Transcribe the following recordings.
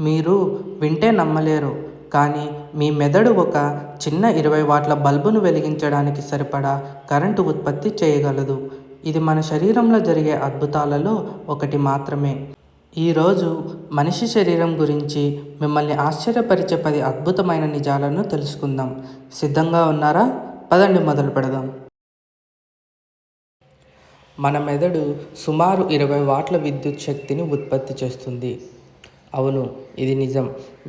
మీరు వింటే నమ్మలేరు. కానీ మీ మెదడు ఒక చిన్న ఇరవై వాట్ల బల్బును వెలిగించడానికి సరిపడా కరెంటు ఉత్పత్తి చేయగలదు. ఇది మన శరీరంలో జరిగే అద్భుతాలలో ఒకటి మాత్రమే. ఈరోజు మనిషి శరీరం గురించి మిమ్మల్ని ఆశ్చర్యపరిచే పది అద్భుతమైన నిజాలను తెలుసుకుందాం. సిద్ధంగా ఉన్నారా? పదండి మొదలు పెడదాం. మన మెదడు సుమారు ఇరవై వాట్ల విద్యుత్ శక్తిని ఉత్పత్తి చేస్తుంది. అవును ఇది నిజం.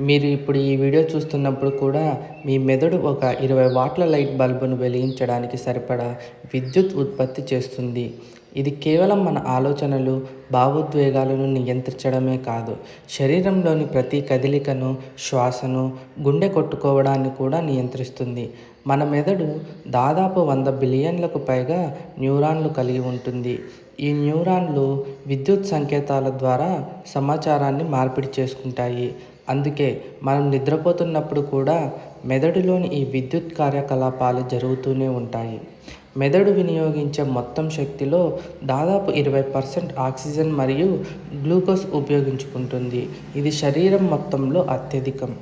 మీరు ఇప్పుడు ఈ వీడియో చూస్తున్నప్పుడు కూడా మీ మెదడు ఒక ఇరవై వాట్ల లైట్ బల్బును వెలిగించడానికి సరిపడా విద్యుత్ ఉత్పత్తి చేస్తుంది. ఇది కేవలం మన ఆలోచనలు భావోద్వేగాలను నియంత్రించడమే కాదు శరీరంలోని ప్రతి కదలికను శ్వాసను గుండె కొట్టుకోవడాన్ని కూడా నియంత్రిస్తుంది. మన మెదడు దాదాపు వంద బిలియన్లకు పైగా న్యూరాన్లు కలిగి ఉంటుంది. ఈ న్యూరాన్లు విద్యుత్ సంకేతాల ద్వారా సమాచారాన్ని మార్పిడి చేసుకుంటాయి. అందుకే మనం నిద్రపోతున్నప్పుడు కూడా మెదడులోని ఈ విద్యుత్ కార్యకలాపాలు జరుగుతూనే ఉంటాయి. మెదడు వినియోగించే మొత్తం శక్తిలో దాదాపు ఇరవై పర్సెంట్ ఆక్సిజన్ మరియు గ్లూకోజ్ ఉపయోగించుకుంటుంది. ఇది శరీరం మొత్తంలో అత్యధికం.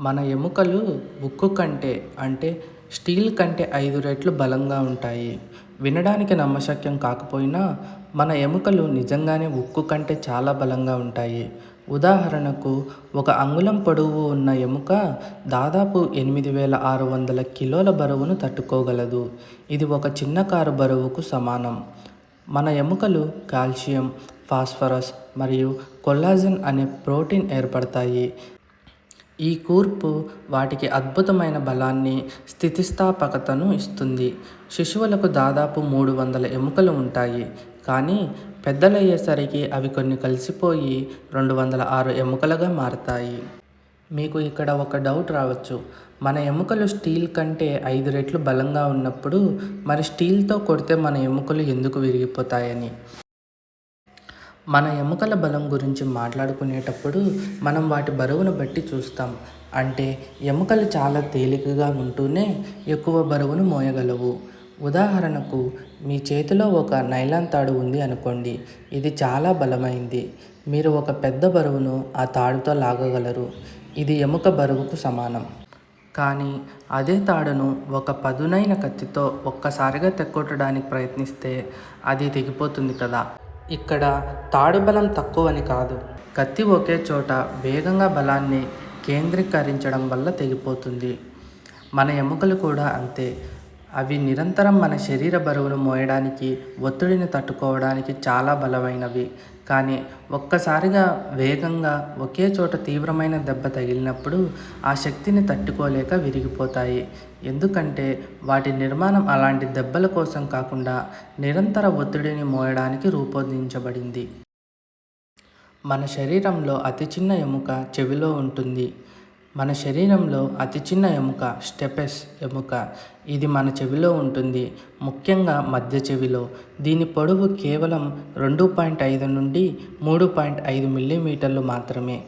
మన ఎముకలు ఉక్కు కంటే అంటే స్టీల్ కంటే ఐదు రెట్లు బలంగా ఉంటాయి. వినడానికి నమ్మశక్యం కాకపోయినా మన ఎముకలు నిజంగానే ఉక్కు కంటే చాలా బలంగా ఉంటాయి. ఉదాహరణకు ఒక అంగుళం పొడవు ఉన్న ఎముక దాదాపు ఎనిమిది వేల ఆరు వందల కిలోల బరువును తట్టుకోగలదు. ఇది ఒక చిన్న కారు బరువుకు సమానం. మన ఎముకలు కాల్షియం ఫాస్ఫరస్ మరియు కొల్లాజన్ అనే ప్రోటీన్ ఏర్పడతాయి. ఈ కూర్పు వాటికి అద్భుతమైన బలాన్ని స్థితిస్థాపకతను ఇస్తుంది. శిశువులకు దాదాపు మూడు వందల ఎముకలు ఉంటాయి. కానీ పెద్దలయ్యేసరికి అవి కొన్ని కలిసిపోయి రెండు వందల ఆరు ఎముకలుగా మారతాయి. మీకు ఇక్కడ ఒక డౌట్ రావచ్చు. మన ఎముకలు స్టీల్ కంటే ఐదు రెట్లు బలంగా ఉన్నప్పుడు మరి స్టీల్తో కొడితే మన ఎముకలు ఎందుకు విరిగిపోతాయని? మన ఎముకల బలం గురించి మాట్లాడుకునేటప్పుడు మనం వాటి బరువును బట్టి చూస్తాం. అంటే ఎముకలు చాలా తేలికగా ఉంటూనే ఎక్కువ బరువును మోయగలవు. ఉదాహరణకు మీ చేతిలో ఒక నైలాన్ తాడు ఉంది అనుకోండి. ఇది చాలా బలమైంది. మీరు ఒక పెద్ద బరువును ఆ తాడుతో లాగగలరు. ఇది ఎముక బరువుకు సమానం. కానీ అదే తాడును ఒక పదునైన కత్తితో ఒక్కసారిగా తెక్కొట్టడానికి ప్రయత్నిస్తే అది తెగిపోతుంది కదా. ఇక్కడ తాడు బలం తక్కువని కాదు. కత్తి ఒకే చోట వేగంగా బలాన్ని కేంద్రీకరించడం వల్ల తెగిపోతుంది. మన ఎముకలు కూడా అంతే. అవి నిరంతరం మన శరీర బరువును మోయడానికి ఒత్తిడిని తట్టుకోవడానికి చాలా బలమైనవి. కానీ ఒక్కసారిగా వేగంగా ఒకే చోట తీవ్రమైన దెబ్బ తగిలినప్పుడు ఆ శక్తిని తట్టుకోలేక విరిగిపోతాయి. ఎందుకంటే వాటి నిర్మాణం అలాంటి దెబ్బల కోసం కాకుండా నిరంతర ఒత్తిడిని మోయడానికి రూపొందించబడింది. మన శరీరంలో అతి చిన్న ఎముక చెవిలో ఉంటుంది. మన శరీరంలో అతి చిన్న ఎముక స్టెపెస్ ఎముక ఇది మన చెవిలో ఉంటుంది. ముఖ్యంగా మధ్య చెవిలో. దీని పొడవు కేవలం రెండు పాయింట్ ఐదు నుండి మూడు పాయింట్ ఐదు మిల్లీమీటర్లు మాత్రమే.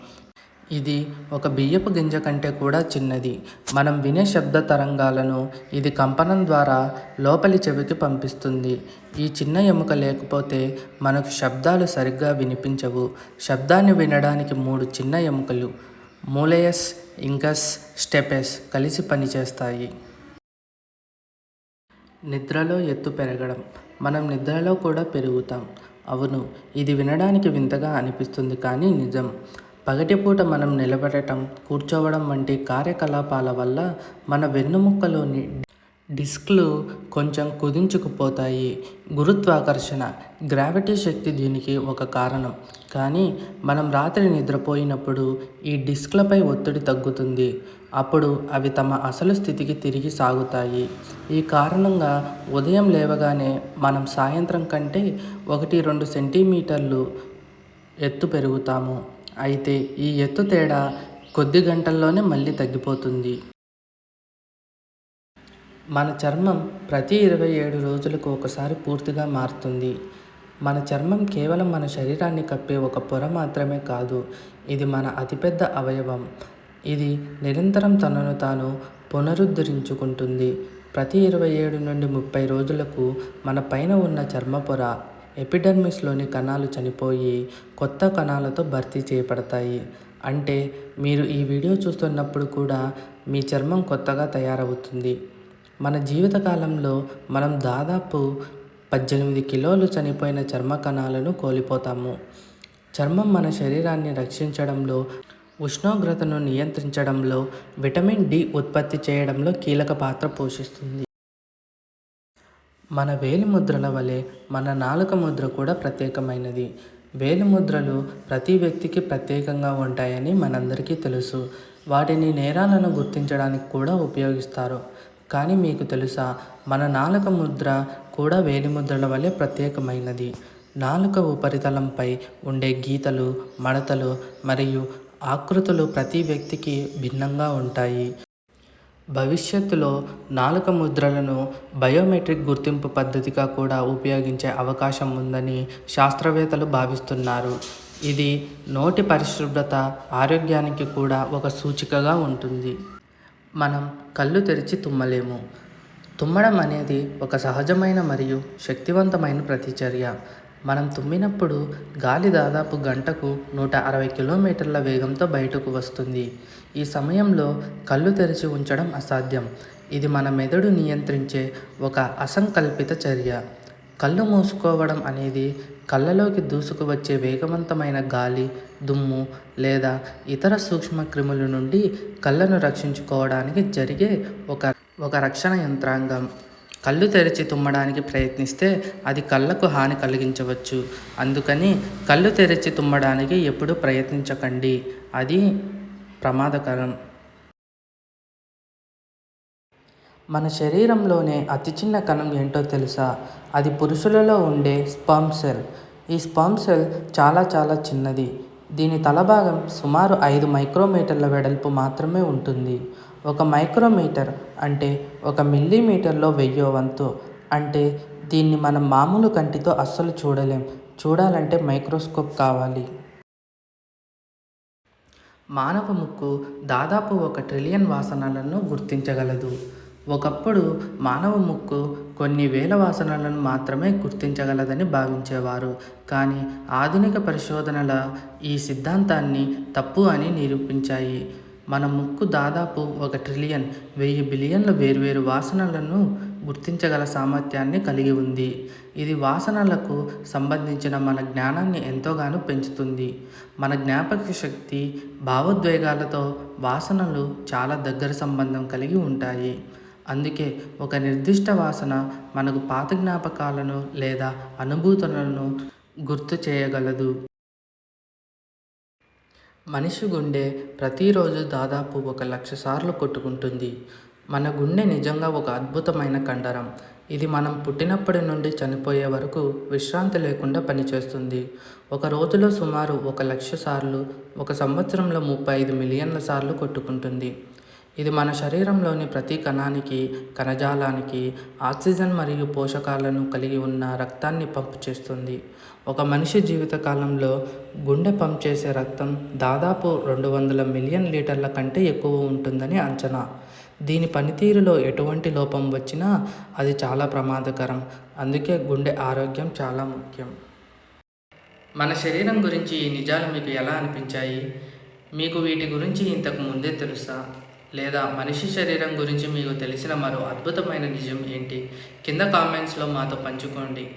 ఇది ఒక బియ్యపు గింజ కంటే కూడా చిన్నది. మనం వినే శబ్ద తరంగాలను ఇది కంపనం ద్వారా లోపలి చెవికి పంపిస్తుంది. ఈ చిన్న ఎముక లేకపోతే మనకు శబ్దాలు సరిగ్గా వినిపించవు. శబ్దాన్ని వినడానికి మూడు చిన్న ఎముకలు. మూలయస్ ఇంకస్ స్టెపెస్ కలిసి పనిచేస్తాయి. నిద్రలో ఎత్తు పెరగడం. మనం నిద్రలో కూడా పెరుగుతాం. అవును ఇది వినడానికి వింతగా అనిపిస్తుంది కానీ నిజం. పగటిపూట మనం నిలబడటం కూర్చోవడం వంటి కార్యకలాపాల వల్ల మన వెన్నుముక్కలోని డిస్క్లు కొంచెం కుదించుకుపోతాయి. గురుత్వాకర్షణ గ్రావిటీ శక్తి దీనికి ఒక కారణం. కానీ మనం రాత్రి నిద్రపోయినప్పుడు ఈ డిస్క్లపై ఒత్తిడి తగ్గుతుంది. అప్పుడు అవి తమ అసలు స్థితికి తిరిగి సాగుతాయి. ఈ కారణంగా ఉదయం లేవగానే మనం సాయంత్రం కంటే ఒకటి రెండు సెంటీమీటర్లు ఎత్తు పెరుగుతాము. అయితే ఈ ఎత్తు తేడా కొద్ది గంటల్లోనే మళ్ళీ తగ్గిపోతుంది. మన చర్మం ప్రతి ఇరవై ఏడు రోజులకు ఒకసారి పూర్తిగా మారుతుంది. మన చర్మం కేవలం మన శరీరాన్ని కప్పే ఒక పొర మాత్రమే కాదు ఇది మన అతిపెద్ద అవయవం. ఇది నిరంతరం తనను తాను పునరుద్ధరించుకుంటుంది. ప్రతి ఇరవై ఏడు నుండి ముప్పై రోజులకు మన పైన ఉన్న చర్మ పొర ఎపిడర్మిస్లోని కణాలు చనిపోయి కొత్త కణాలతో భర్తీ చేయబడతాయి. అంటే మీరు ఈ వీడియో చూస్తున్నప్పుడు కూడా మీ చర్మం కొత్తగా తయారవుతుంది. మన జీవితకాలంలో మనం దాదాపు పద్దెనిమిది కిలోలు చనిపోయిన చర్మ కణాలను కోల్పోతాము. చర్మం మన శరీరాన్ని రక్షించడంలో ఉష్ణోగ్రతను నియంత్రించడంలో విటమిన్ డి ఉత్పత్తి చేయడంలో కీలక పాత్ర పోషిస్తుంది. మన వేలి ముద్రల వలె మన నాలుక ముద్ర కూడా ప్రత్యేకమైనది. వేలి ముద్రలు ప్రతి వ్యక్తికి ప్రత్యేకంగా ఉంటాయని మనందరికీ తెలుసు. వాటిని నేరాలను గుర్తించడానికి కూడా ఉపయోగిస్తారు. కానీ మీకు తెలుసా మన నాలుక ముద్ర కూడా వేలి ముద్రల వలె ప్రత్యేకమైనది. నాలుక ఉపరితలంపై ఉండే గీతలు మడతలు మరియు ఆకృతులు ప్రతి వ్యక్తికి భిన్నంగా ఉంటాయి. భవిష్యత్తులో నాలుక ముద్రలను బయోమెట్రిక్ గుర్తింపు పద్ధతిగా కూడా ఉపయోగించే అవకాశం ఉందని శాస్త్రవేత్తలు భావిస్తున్నారు. ఇది నోటి పరిశుభ్రత ఆరోగ్యానికి కూడా ఒక సూచికగా ఉంటుంది. మనం కళ్ళు తెరిచి తుమ్మలేము. తుమ్మడం అనేది ఒక సహజమైన మరియు శక్తివంతమైన ప్రతిచర్య. మనం తుమ్మినప్పుడు గాలి దాదాపు గంటకు నూట అరవై కిలోమీటర్ల వేగంతో బయటకు వస్తుంది. ఈ సమయంలో కళ్ళు తెరిచి ఉంచడం అసాధ్యం. ఇది మన మెదడు నియంత్రించే ఒక అసంకల్పిత చర్య. కళ్ళు మూసుకోవడం అనేది కళ్ళలోకి దూసుకువచ్చే వేగవంతమైన గాలి దుమ్ము లేదా ఇతర సూక్ష్మ క్రిముల నుండి కళ్ళను రక్షించుకోవడానికి జరిగే ఒక ఒక రక్షణ యంత్రాంగం. కళ్ళు తెరిచి తుమ్మడానికి ప్రయత్నిస్తే అది కళ్ళకు హాని కలిగించవచ్చు. అందుకని కళ్ళు తెరిచి తుమ్మడానికి ఎప్పుడూ ప్రయత్నించకండి. అది ప్రమాదకరం. మన శరీరంలోనే అతి చిన్న కణం ఏంటో తెలుసా? అది పురుషులలో ఉండే స్పర్మ్ సెల్. ఈ స్పర్మ్ సెల్ చాలా చాలా చిన్నది. దీని తలభాగం సుమారు ఐదు మైక్రోమీటర్ల వెడల్పు మాత్రమే ఉంటుంది. ఒక మైక్రోమీటర్ అంటే ఒక మిల్లీమీటర్లో వెయ్యో వంతు. అంటే దీన్ని మనం మామూలు కంటితో అస్సలు చూడలేం. చూడాలంటే మైక్రోస్కోప్ కావాలి. మానవ ముక్కు దాదాపు ఒక ట్రిలియన్ వాసనలను గుర్తించగలదు. ఒకప్పుడు మానవ ముక్కు కొన్ని వేల వాసనలను మాత్రమే గుర్తించగలదని భావించేవారు. కానీ ఆధునిక పరిశోధనల ఈ సిద్ధాంతాన్ని తప్పు అని నిరూపించాయి. మన ముక్కు దాదాపు ఒక ట్రిలియన్ వెయ్యి బిలియన్ల వేర్వేరు వాసనలను గుర్తించగల సామర్థ్యాన్ని కలిగి ఉంది. ఇది వాసనలకు సంబంధించిన మన జ్ఞానాన్ని ఎంతోగానో పెంచుతుంది. మన జ్ఞాపక శక్తి భావోద్వేగాలతో వాసనలు చాలా దగ్గర సంబంధం కలిగి ఉంటాయి. అందుకే ఒక నిర్దిష్ట వాసన మనకు పాత జ్ఞాపకాలను లేదా అనుభూతులను గుర్తు చేయగలదు. మనిషి గుండె ప్రతిరోజు దాదాపు ఒక లక్ష సార్లు కొట్టుకుంటుంది. మన గుండె నిజంగా ఒక అద్భుతమైన కండరం. ఇది మనం పుట్టినప్పటి నుండి చనిపోయే వరకు విశ్రాంతి లేకుండా పనిచేస్తుంది. ఒక రోజులో సుమారు ఒక లక్ష సార్లు ఒక సంవత్సరంలో ముప్పై ఐదు మిలియన్ల సార్లు కొట్టుకుంటుంది. ఇది మన శరీరంలోని ప్రతి కణానికి కణజాలానికి ఆక్సిజన్ మరియు పోషకాలను కలిగి ఉన్న రక్తాన్ని పంపు చేస్తుంది. ఒక మనిషి జీవితకాలంలో గుండె పంప్ చేసే రక్తం దాదాపు రెండు వందల మిలియన్ లీటర్ల కంటే ఎక్కువ ఉంటుందని అంచనా. దీని పనితీరులో ఎటువంటి లోపం వచ్చినా అది చాలా ప్రమాదకరం. అందుకే గుండె ఆరోగ్యం చాలా ముఖ్యం. మన శరీరం గురించి ఈ నిజాలు మీకు ఎలా అనిపించాయి? మీకు వీటి గురించి ఇంతకు ముందే తెలుసా? లేదా మనిషి శరీరం గురించి మీకు తెలిసిన మరో అద్భుతమైన నిజం ఏంటి? కింద కామెంట్స్లో మాతో పంచుకోండి.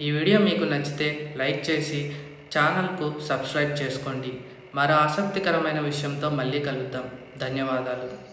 ఈ వీడియో మీకు నచ్చితే లైక్ చేసి ఛానల్కు సబ్స్క్రైబ్ చేసుకోండి. మరో ఆసక్తికరమైన విషయంతో మళ్ళీ కలుద్దాం. ధన్యవాదాలు.